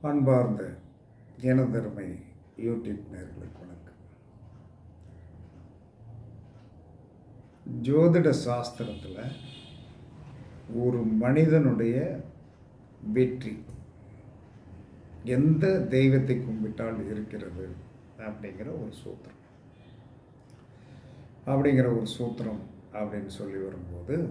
அன்பார்ந்த எனதருமை யூடியூப் நேர்களுக்கு வணக்கம். ஜோதிட சாஸ்திரத்தில் ஒரு மனிதனுடைய வெற்றி எந்த தெய்வத்தை கும்பிட்டால் இருக்கிறது அப்படிங்கிற ஒரு சூத்திரம். அப்படிங்கிற ஒரு சூத்திரம் அப்படின்னு சொல்லி வரும்போது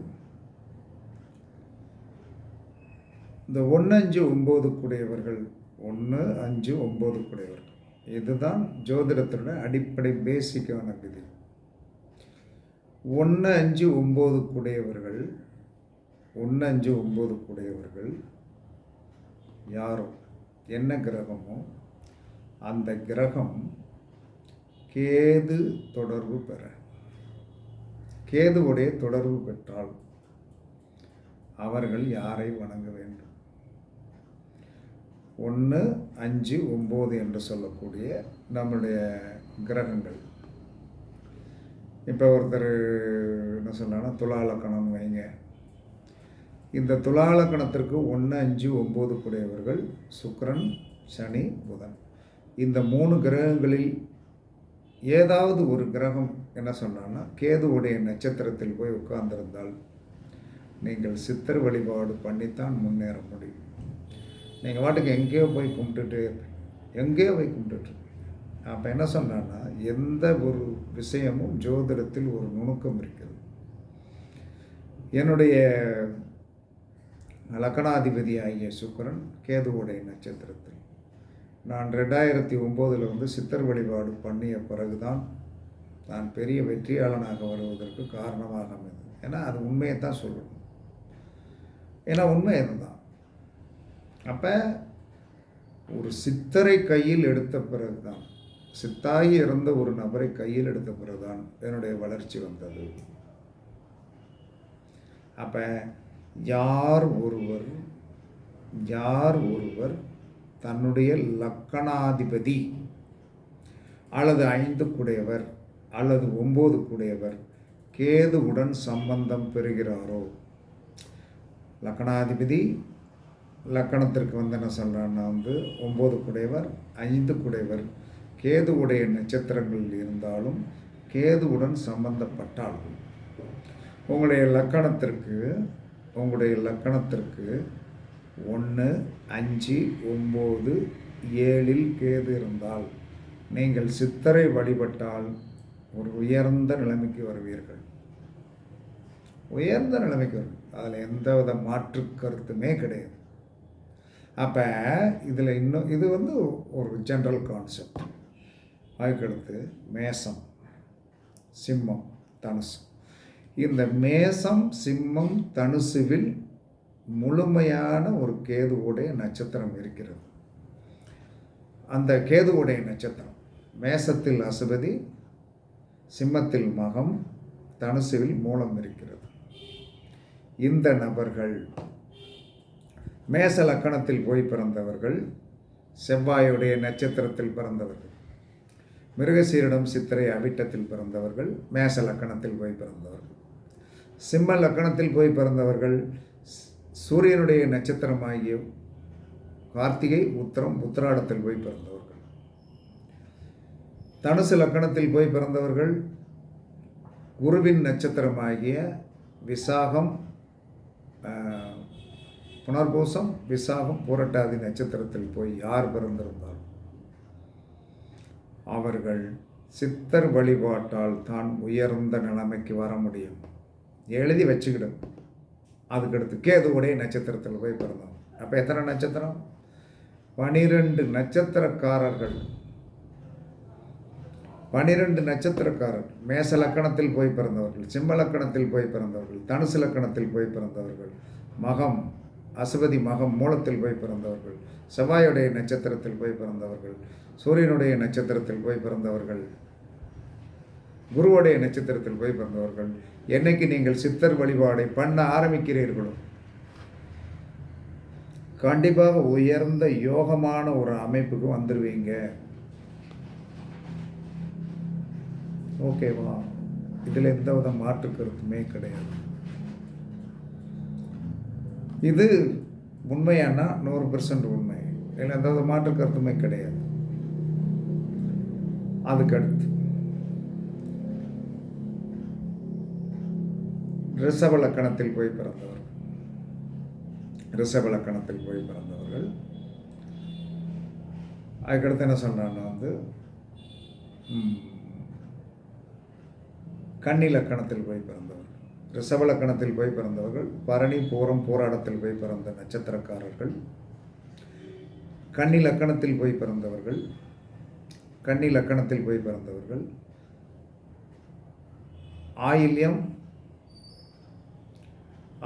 இந்த ஒன்று அஞ்சு ஒம்பது கூடையவர்கள் ஒன்று அஞ்சு ஒம்பது கூடையவர்கள். இதுதான் ஜோதிடத்தோட அடிப்படை பேசிக்கான விதி. ஒன்று அஞ்சு ஒம்பது கூடையவர்கள் ஒன்று அஞ்சு ஒம்பது கூடையவர்கள் யாரோ? என்ன கிரகமோ அந்த கிரகம் கேது தொடர்பு பெற. கேதுவுடைய தொடர்பு பெற்றால் அவர்கள் யாரை வணங்க வேண்டும்? ஒன்று அஞ்சு ஒம்பது என்று சொல்லக்கூடிய நம்முடைய கிரகங்கள். இப்போ ஒருத்தர் என்ன சொல்லலாம்னா துலாலக்கணம் வைங்க. இந்த துலாலக்கணத்திற்கு ஒன்று அஞ்சு ஒம்பது கூடியவர்கள் சுக்கிரன் சனி புதன். இந்த மூணு கிரகங்களில் ஏதாவது ஒரு கிரகம் என்ன சொன்னான்னா கேதுவுடைய நட்சத்திரத்தில் போய் உட்கார்ந்திருந்தால் நீங்கள் சித்தர் வழிபாடு பண்ணித்தான் முன்னேற முடியும். நீங்கள் வாட்டுக்கு எங்கேயோ போய் கும்பிட்டுட்டு எங்கேயோ போய் கும்பிட்டுட்டு. அப்போ என்ன சொன்னான்னா எந்த ஒரு விஷயமும் ஜோதிடத்தில் ஒரு நுணுக்கம் இருக்கிறது என்னுடைய லக்கணாதிபதி ஆகிய சுக்கரன் கேதுவோடைய நட்சத்திரத்தில். நான் ரெண்டாயிரத்தி ஒம்போதில் வந்து சித்தர் வழிபாடு பண்ணிய பிறகுதான் நான் பெரிய வெற்றியாளனாக வருவதற்கு காரணமாக அமைந்தது. ஏன்னா அது உண்மையை தான் சொல்லணும். ஏன்னா உண்மை அதுதான். அப்போ ஒரு சித்தரை கையில் எடுத்த பிறகு தான் சித்தாகி இருந்த ஒரு நபரை கையில் எடுத்த பிறகு தான் என்னுடைய வளர்ச்சி வந்தது. அப்போ யார் ஒருவர் யார் ஒருவர் தன்னுடைய லக்கணாதிபதி அல்லது ஐந்து குடையவர் அல்லது ஒம்பது குடையவர் கேதுவுடன் சம்பந்தம் பெறுகிறாரோ? லக்கணாதிபதி லக்கணத்திற்கு வந்து என்ன சொல்கிறான்னா வந்து ஒம்பது குடைவர் ஐந்து குடையவர் கேதுவுடைய நட்சத்திரங்கள் இருந்தாலும் கேதுவுடன் சம்பந்தப்பட்டால் உங்களுடைய லக்கணத்திற்கு உங்களுடைய லக்கணத்திற்கு ஒன்று அஞ்சு ஒம்பது ஏழில் கேது இருந்தால் நீங்கள் சித்தரை வழிபட்டால் ஒரு உயர்ந்த நிலைமைக்கு வருவீர்கள். உயர்ந்த நிலைமைக்கு வரும் அதில் எந்தவித மாற்று கருத்துமே கிடையாது. அப்போ இதில் இன்னும் இது வந்து ஒரு ஜென்ரல் கான்செப்ட் அதுக்கடுத்து மேசம் சிம்மம் தனுசு. இந்த மேசம் சிம்மம் தனுசுவில் முழுமையான ஒரு கேதுவுடைய நட்சத்திரம் இருக்கிறது. அந்த கேதுவுடைய நட்சத்திரம் மேசத்தில் அசுபதி சிம்மத்தில் மகம் தனுசுவில் மூலம் இருக்கிறது. இந்த நபர்கள் மேச லக்கணத்தில் போய் பிறந்தவர்கள் செவ்வாயுடைய நட்சத்திரத்தில் பிறந்தவர்கள் மிருகசீரிடம் சித்திரை அவிட்டத்தில் பிறந்தவர்கள் மேச லக்கணத்தில் போய் பிறந்தவர்கள். சிம்ம லக்கணத்தில் போய் பிறந்தவர்கள் சூரியனுடைய நட்சத்திரமாகிய கார்த்திகை உத்திரம் உத்திராடத்தில் போய் பிறந்தவர்கள். தனுசு லக்கணத்தில் போய் பிறந்தவர்கள் குருவின் நட்சத்திரமாகிய விசாகம் புனர்பூசம் விசாகம் பூரட்டாதி நட்சத்திரத்தில் போய் யார் பிறந்திருந்தார்? அவர்கள் சித்தர் வழிபாட்டால் தான் உயர்ந்த நிலைமைக்கு வர முடியும். எழுதி வச்சுக்கிடும் அதுக்கடுத்து கேதுவுடைய நட்சத்திரத்தில் போய் பிறந்தோம் அப்போ எத்தனை நட்சத்திரம்? பனிரெண்டு நட்சத்திரக்காரர்கள். பனிரெண்டு நட்சத்திரக்காரர். மேச லக்கணத்தில் போய் பிறந்தவர்கள் சிம்ம லக்கணத்தில் போய் பிறந்தவர்கள் தனுசு லக்கணத்தில் போய் பிறந்தவர்கள். மகம் அசுபதி மகம் மூலத்தில் போய் பிறந்தவர்கள். செவ்வாயுடைய நட்சத்திரத்தில் போய் பிறந்தவர்கள். சூரியனுடைய நட்சத்திரத்தில் போய் பிறந்தவர்கள். குருவுடைய நட்சத்திரத்தில் போய் பிறந்தவர்கள். என்னைக்கு நீங்கள் சித்தர் வழிபாடை பண்ண ஆரம்பிக்கிறீர்களோ கண்டிப்பாக உயர்ந்த யோகமான ஒரு அமைப்புக்கு வந்துடுவீங்க ஓகேவா? இதில் எந்த வித மாற்று கருத்துமே கிடையாது. இது உண்மையானா? நூறு பெர்சன்ட் உண்மை. இல்லை எந்த மாற்று கருத்துமே கிடையாது. அதுக்கடுத்து. ரிஷப லக்கணத்தில் போய் பிறந்தவர்கள் ரிஷப லக்கணத்தில் போய் பிறந்தவர்கள். அதுக்கடுத்து என்ன சொல்கிறான்னா வந்து கன்னி லக்கணத்தில் போய் பிறந்தவர்கள் ரிஷபலக்கணத்தில் போய் பிறந்தவர்கள் பரணி பூரம் போராட்டத்தில் போய் பிறந்த நட்சத்திரக்காரர்கள் கன்னி லக்கணத்தில் போய் பிறந்தவர்கள் கன்னி லக்கணத்தில் போய் பிறந்தவர்கள் ஆயில்யம்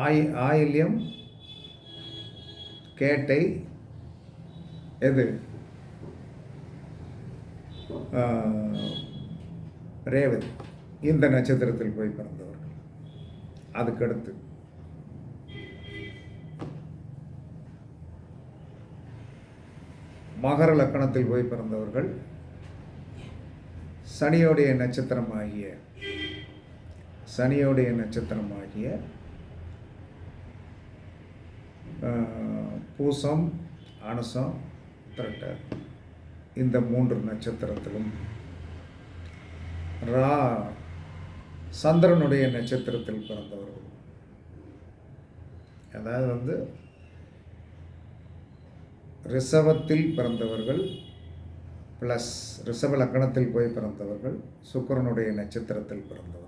ஆய் ஆயில்யம் கேட்டை எது? ரேவதி. இந்த நட்சத்திரத்தில் போய் பிறந்தவர்கள். அதுக்கடுத்து. மகர லக்கணத்தில் போய் பிறந்தவர்கள் சனியோடைய நட்சத்திரமாகிய சனியோடைய நட்சத்திரமாகிய பூசம் அனுசம் திரட்ட. இந்த மூன்று நட்சத்திரத்திலும் ரா சந்திரனுடைய நட்சத்திரத்தில் பிறந்தவர்கள். அதாவது வந்து ரிஷபத்தில் பிறந்தவர்கள் ப்ளஸ் ரிஷப லக்கணத்தில் போய் பிறந்தவர்கள் சுக்கரனுடைய நட்சத்திரத்தில் பிறந்தவர்கள்.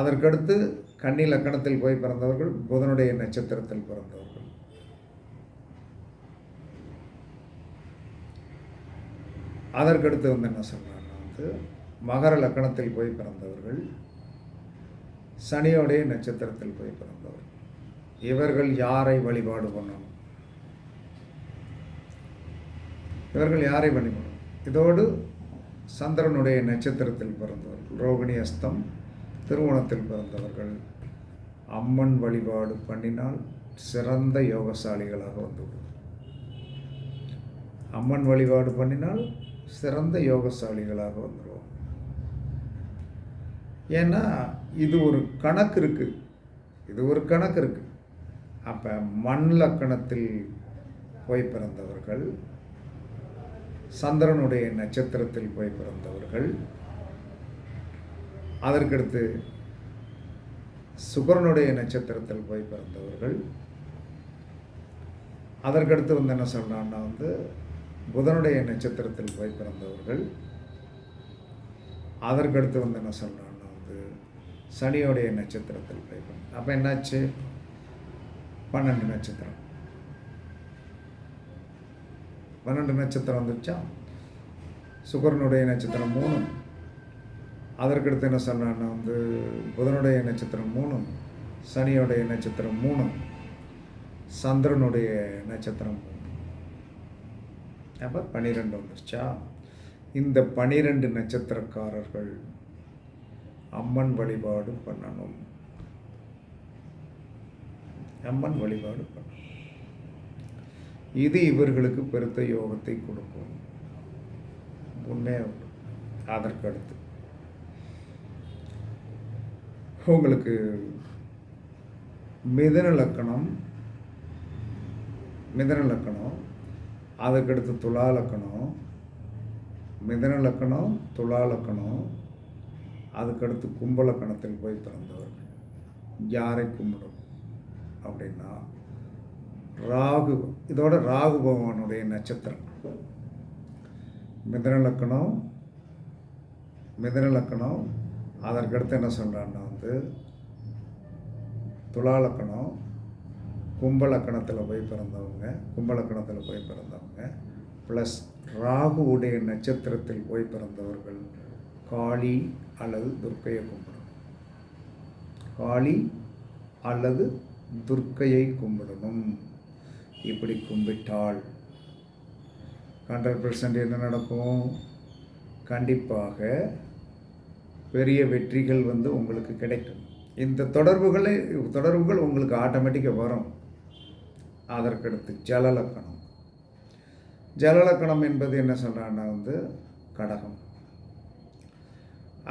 அதற்கடுத்து கன்னி லக்கணத்தில் போய் பிறந்தவர்கள் புதனுடைய நட்சத்திரத்தில் பிறந்தவர்கள். அதற்கடுத்து வந்து என்ன சொல்கிறாங்கன்னா வந்து மகர லக்கணத்தில் போய் பிறந்தவர்கள் சனியோடைய நட்சத்திரத்தில் போய் பிறந்தவர்கள் இவர்கள் யாரை வழிபாடு பண்ணணும்? இவர்கள் யாரை வழிபடணும்? இதோடு சந்திரனுடைய நட்சத்திரத்தில் பிறந்தவர்கள் ரோகிணி அஸ்தம் திருவோணத்தில் பிறந்தவர்கள். அம்மன் வழிபாடு பண்ணினால் சிறந்த யோகசாலிகளாக வந்துவிடும். அம்மன் வழிபாடு பண்ணினால் சிறந்த யோகசாலிகளாக வந்துடுவோம் ஏன்னா இது ஒரு கணக்கு இருக்குது இது ஒரு கணக்கு இருக்குது அப்போ மண் லக்கணத்தில் போய் பிறந்தவர்கள் சந்திரனுடைய நட்சத்திரத்தில் போய் பிறந்தவர்கள் அதற்கடுத்து சுக்கரனுடைய நட்சத்திரத்தில் போய் பிறந்தவர்கள் அதற்கடுத்து வந்து என்ன சொல்கிறான்னா வந்து புதனுடைய நட்சத்திரத்தில் போய் பிறந்தவர்கள் அதற்கடுத்து வந்து என்ன சொல்கிறான் வந்து சனியோடைய நட்சத்திரத்தில் போய் பிறந்த அப்போ என்னாச்சு? பன்னெண்டு நட்சத்திரம். பன்னெண்டு நட்சத்திரம் வந்துச்சா சுக்கரனுடைய நட்சத்திரம் மூணு அதற்கடுத்து என்ன சொன்னான்னா வந்து புதனுடைய நட்சத்திரம் மூணு சனியோடைய நட்சத்திரம் மூணு சந்திரனுடைய நட்சத்திரம் மூணு அப்போ பன்னிரெண்டு வந்துருச்சா? இந்த பனிரெண்டு நட்சத்திரக்காரர்கள் அம்மன் வழிபாடு பண்ணணும். அம்மன் வழிபாடு பண்ணணும். இது இவர்களுக்கு பெருத்த யோகத்தை கொடுக்கும். முன்னே அதற்கு அடுத்து உங்களுக்கு மிதன லக்கணம் மிதன லக்கணம் அதுக்கடுத்து துலா லக்கணம் மிதன லக்கணம் துலா லக்கணம் அதுக்கடுத்து கும்பலக்கணத்தில் போய் பிறந்தவர்கள் யாரை கும்பிடும்? அப்படின்னா ராகு இதோட ராகு பகவானுடைய நட்சத்திரம். மிதன லக்கணம் மிதன லக்கணம் அதற்கடுத்து என்ன சொல்கிறான்னா வந்து துலா லக்கணம் போய் பிறந்தவங்க கும்பலக்கணத்தில் போய் பிறந்தவங்க ப்ளஸ் ராகுவுடைய நட்சத்திரத்தில் போய் பிறந்தவர்கள் காளி அல்லது துர்க்கையை கும்பிடணும் காளி அல்லது துர்க்கையை கும்பிடணும். இப்படி கும்பிட்டால் ஹண்ட்ரட் பர்சன்ட் என்ன நடக்கும்? கண்டிப்பாக பெரிய வெற்றிகள் வந்து உங்களுக்கு கிடைக்கும். இந்த தொடர்புகளை தொடர்புகள் உங்களுக்கு ஆட்டோமேட்டிக்காக வரும். அதற்கடுத்து ஜலலக்கணம். ஜலலக்கணம் என்பது என்ன சொல்கிறான்னா வந்து கடகம்.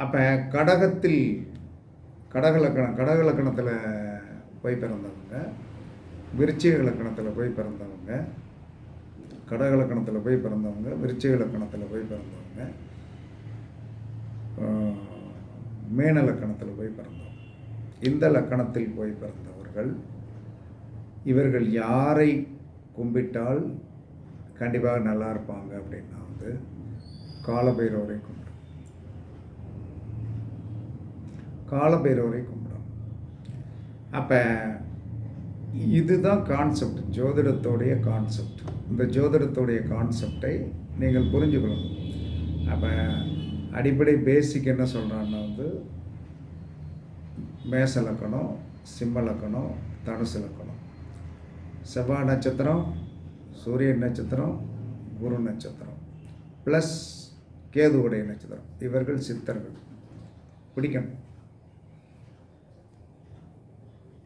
அப்போ கடகத்தில் கடக லக்கணம் கடக லக்கணத்தில் போய் பிறந்தவங்க விருச்சிக இலக்கணத்தில் போய் பிறந்தவங்க கடக இலக்கணத்தில் போய் பிறந்தவங்க விருச்சிக இலக்கணத்தில் போய் பிறந்தவங்க ஆஹ், மேன லக்கணத்தில் போய் பிறந்தவங்க. இந்த லக்கணத்தில் போய் பிறந்தவர்கள் இவர்கள் யாரை கும்பிட்டால் கண்டிப்பாக நல்லா இருப்பாங்க அப்படின்னா வந்து காலபைரவரை கும்பிட்டு காலபைரவரை கும்பிடணும் அப்போ இதுதான் கான்செப்ட் ஜோதிடத்தோடைய கான்செப்ட் இந்த ஜோதிடத்தோடைய கான்செப்டை நீங்கள் புரிஞ்சுக்கணும் அப்போ அடிப்படை பேசிக் என்ன சொல்கிறான்னா வந்து மேச லக்கணம் சிம்ம லக்கணம் தனுசு லக்கணம். செவ்வாய் நட்சத்திரம் சூரியன் நட்சத்திரம் குரு நட்சத்திரம். ப்ளஸ் கேதுவுடைய நட்சத்திரம். இவர்கள் சித்தர்கள். பிடிக்கணும்.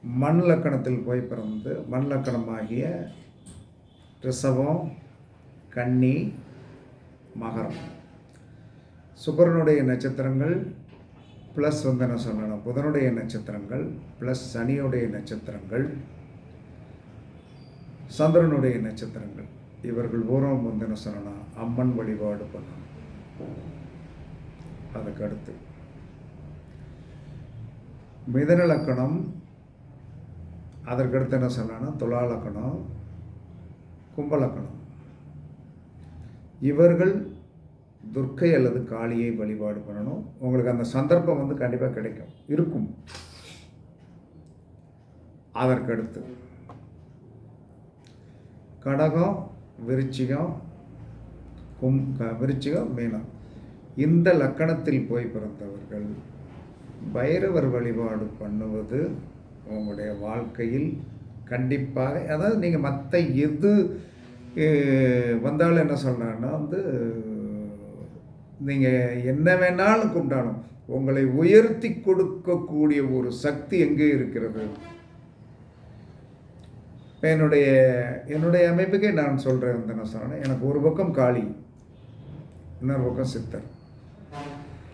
மண் லக்கணத்தில் போய் பிறந்து மண் லக்கணமாகிய ரிஷபம் கன்னி மகரம். சுக்கரனுடைய நட்சத்திரங்கள் ப்ளஸ் வந்து என்ன சொல்லணும்? புதனுடைய நட்சத்திரங்கள் ப்ளஸ் சனியுடைய நட்சத்திரங்கள் சந்திரனுடைய நட்சத்திரங்கள். இவர்கள் பூர்வம் வந்து என்ன சொல்லணும்? அம்மன் வழிபாடு பண்ணணும். அதுக்கு அடுத்து. மிதன லக்கணம் அதற்கடுத்து என்ன சொல்லணும் துலா கும்பலக்கணம். இவர்கள் துர்க்கை அல்லது காளியை வழிபாடு பண்ணணும். உங்களுக்கு அந்த சந்தர்ப்பம் வந்து கண்டிப்பாக கிடைக்கும். இருக்கும். அதற்கடுத்து. கடகம் விருச்சிகம் கும் க- விருச்சிகம் மீனம். இந்த லக்கணத்தில் போய் பிறந்தவர்கள் பைரவர் வழிபாடு பண்ணுவது உங்களுடைய வாழ்க்கையில் கண்டிப்பாக அதாவது நீங்கள் மற்ற எது வந்தாலும் என்ன சொல்கிறேன்னா வந்து நீங்கள் என்ன வேணாலும் கும்பிட்டாலும் உங்களை உயர்த்தி கொடுக்கக்கூடிய ஒரு சக்தி எங்கே இருக்கிறது? என்னுடைய என்னுடைய அமைப்புக்கே நான் சொல்கிறேன் வந்து என்ன சொல்கிறேன் எனக்கு ஒரு பக்கம் காளி இன்னொரு பக்கம் சித்தர்.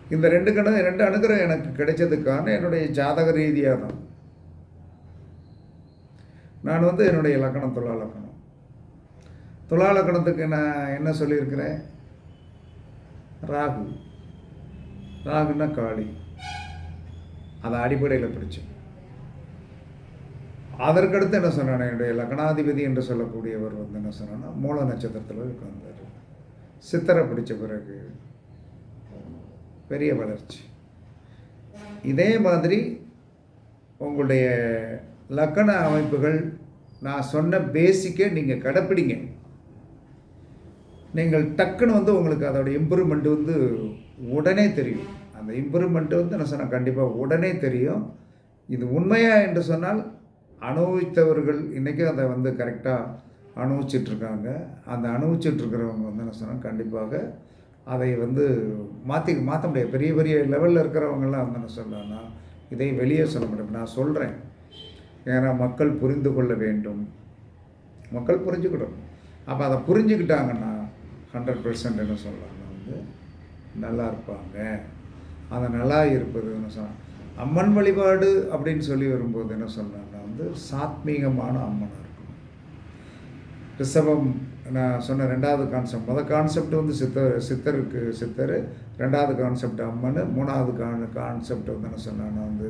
இந்த ரெண்டு கண ரெண்டு அணுகிற எனக்கு கிடைச்சதுக்கான என்னுடைய ஜாதக ரீதியாக தான் நான் வந்து என்னுடைய இலக்கணம் துலா லக்கணம் துலா லக்கணத்துக்கு நான் என்ன சொல்லியிருக்கிறேன்? ராகு. ராகுன்னா காளி. அதை அடிப்படையில் பிடிச்சேன் அதற்கடுத்து என்ன சொன்னான்? என்னுடைய லக்னாதிபதி என்று சொல்லக்கூடியவர் வந்து என்ன சொன்னான்னா மூல நட்சத்திரத்தில் உட்கார்ந்தார். சித்தரை பிடிச்ச பிறகு பெரிய வளர்ச்சி. இதே மாதிரி உங்களுடைய லக்கண அமைப்புகள் நான் சொன்ன பேசிக்கே நீங்கள் கடைப்பிடிங்க. நீங்கள் டக்குன்னு வந்து உங்களுக்கு அதோடய இம்ப்ரூவ்மெண்ட் வந்து உடனே தெரியும். அந்த இம்ப்ரூவ்மெண்ட்டு வந்து நான் சொன்னேன் கண்டிப்பாக உடனே தெரியும். இது உண்மையா என்று சொன்னால் அனுபவித்தவர்கள் இன்றைக்கும் அதை வந்து கரெக்டாக அனுபவிச்சிட்ருக்காங்க அந்த அனுபவிச்சிட்ருக்கிறவங்க வந்து என்ன சொன்னால் கண்டிப்பாக அதை வந்து மாற்றி மாற்ற முடியாது. பெரிய பெரிய லெவலில் இருக்கிறவங்கெல்லாம் வந்து என்ன சொல்லலாம்னா இதை வெளியே சொல்ல முடியும் நான் சொல்கிறேன் ஏன்னா மக்கள் புரிந்து கொள்ள வேண்டும். மக்கள் புரிஞ்சுக்கிடும் அப்போ அதை புரிஞ்சுக்கிட்டாங்கன்னா ஹண்ட்ரட் பர்சன்ட் என்ன சொல்லலாம்னா வந்து நல்லா இருப்பாங்க. அந்த நல்லா இருப்பதுன்னு சொன்னால் அம்மன் வழிபாடு அப்படின்னு சொல்லி வரும்போது என்ன சொல்லலாம்னா வந்து சாத்மீகமான அம்மனாக இருக்கும் ரிஷபம் நான் சொன்ன ரெண்டாவது கான்செப்ட் மொதல் கான்செப்ட் வந்து சித்தர் சித்தருக்கு சித்தர். ரெண்டாவது கான்செப்ட் அம்மன் மூணாவது கான் கான்செப்ட் வந்து என்ன சொன்னான்னா வந்து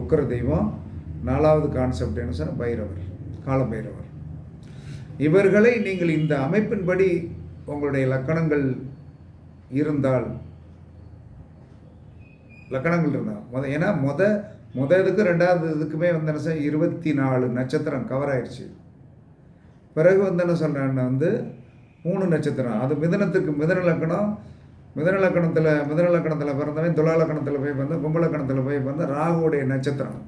உக்கர தெய்வம் நாலாவது கான்செப்ட் என்ன சார் பைரவர் காலபைரவர். இவர்களை நீங்கள் இந்த அமைப்பின்படி உங்களுடைய லக்கணங்கள் இருந்தால் லக்கணங்கள் இருந்தால் மொத ஏன்னா முத முத இதுக்கு ரெண்டாவது இதுக்குமே வந்து என்ன சார் இருபத்தி நாலு நட்சத்திரம் கவர் ஆயிடுச்சு பிறகு வந்து என்ன சொல்கிறேன்னா வந்து மூணு நட்சத்திரம். அது மிதனத்துக்கு மிதன லக்கணம் மிதன லக்கணத்தில் மிதன லக்கணத்தில் பிறந்தவன் துலா லக்கணத்தில் போய் வந்து கும்பலக்கணத்தில் போய் வந்து ராகுடைய நட்சத்திரம்.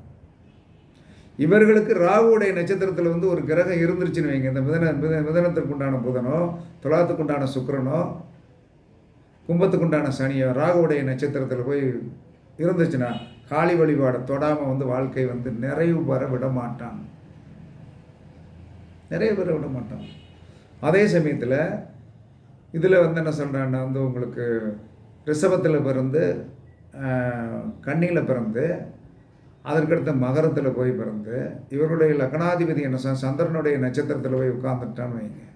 இவர்களுக்கு ராகுவுடைய நட்சத்திரத்தில் வந்து ஒரு கிரகம் இருந்துருச்சுன்னு வைங்க. இந்த மிதன மித மிதனத்திற்குண்டான புதனோ துலாத்துக்குண்டான உண்டான சுக்கிரனோ சனியோ ராகுவுடைய நட்சத்திரத்தில் போய் இருந்துச்சுன்னா காளி வழிபாடை தொடாமல் வந்து வாழ்க்கை வந்து நிறைவு பெற விட மாட்டான். நிறைய பேர் விட மாட்டான். அதே சமயத்தில் இதில் வந்து என்ன சொல்கிறான்னா வந்து உங்களுக்கு ரிஷபத்தில் பிறந்து கண்ணியில் பிறந்து அதற்கடுத்த மகரத்தில் போய் பிறந்து இவருடைய லக்னாதிபதி என்ன சொன்னா, சந்திரனுடைய நட்சத்திரத்தில் போய் உட்கார்ந்துட்டான்னு வைங்க.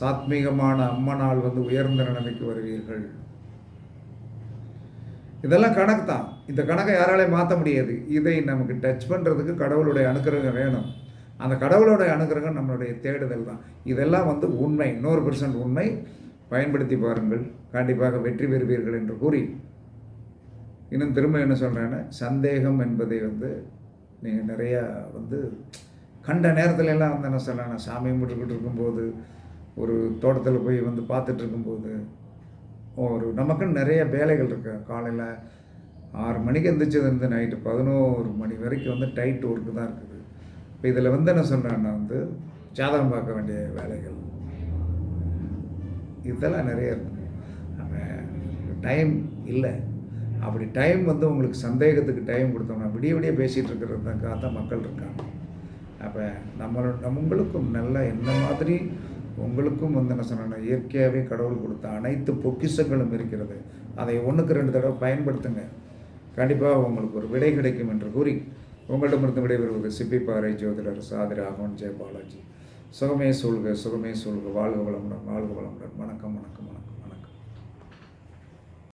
சாத்மீகமான அம்மனால் வந்து உயர்ந்த நிலைமைக்கு வருவீர்கள். இதெல்லாம் கணக்கு தான். இந்த கணக்கை யாராலையும் மாற்ற முடியாது. இதை நமக்கு டச் பண்ணுறதுக்கு கடவுளுடைய அனுகிரகம் வேணும். அந்த கடவுளுடைய அனுகிரகம் நம்மளுடைய தேடுதல் தான். இதெல்லாம் வந்து உண்மை. நூறு பெர்சன்ட் உண்மை. பயன்படுத்தி பாருங்கள். கண்டிப்பாக வெற்றி பெறுவீர்கள் என்று கூறி இன்னும் திரும்ப என்ன சொல்கிறேன்னா சந்தேகம் என்பதை வந்து நீங்கள் நிறையா வந்து கண்ட நேரத்துல எல்லாம் வந்து என்ன சொல்லலாம் சாமி கும்பிட்டுக்கிட்டு இருக்கும்போது ஒரு தோட்டத்தில் போய் வந்து பார்த்துட்டு இருக்கும்போது ஒரு நமக்குன்னு நிறைய வேலைகள் இருக்கு. காலையில் ஆறு மணிக்கு எந்திரிச்சதுலேருந்து நைட்டு பதினோரு மணி வரைக்கும் வந்து டைட் ஒர்க்கு தான் இருக்குது. இப்போ இதில் வந்து என்ன சொல்கிறேன்னா வந்து ஜாதகம் பார்க்க வேண்டிய வேலைகள். இதெல்லாம் நிறைய இருக்கு. டைம் இல்லை. அப்படி டைம் வந்து உங்களுக்கு சந்தேகத்துக்கு டைம் கொடுத்தோம்னா விடிய விடிய பேசிகிட்டு இருக்கிறதுக்காக தான் மக்கள் இருக்காங்க. அப்போ நம்ம நம்ம உங்களுக்கும் நல்ல என்ன மாதிரி உங்களுக்கும் வந்து என்ன சொன்னா இயற்கையாகவே கடவுள் கொடுத்த அனைத்து பொக்கிஷங்களும் இருக்கிறது. அதை ஒன்றுக்கு ரெண்டு தடவை பயன்படுத்துங்க. கண்டிப்பாக உங்களுக்கு ஒரு விடை கிடைக்கும் என்று கூறி உங்களிடமிருந்து விடைபெறுவது சிப்பிப்பாறை ஜோதிடர் சாதி ராகவன் ஜெய பாலாஜி சுகமே சூழ்க சுகமே சூழ்க. வாழ்க வளமுடன் வாழ்க வளமுடன். வணக்கம் வணக்கம் வணக்கம்.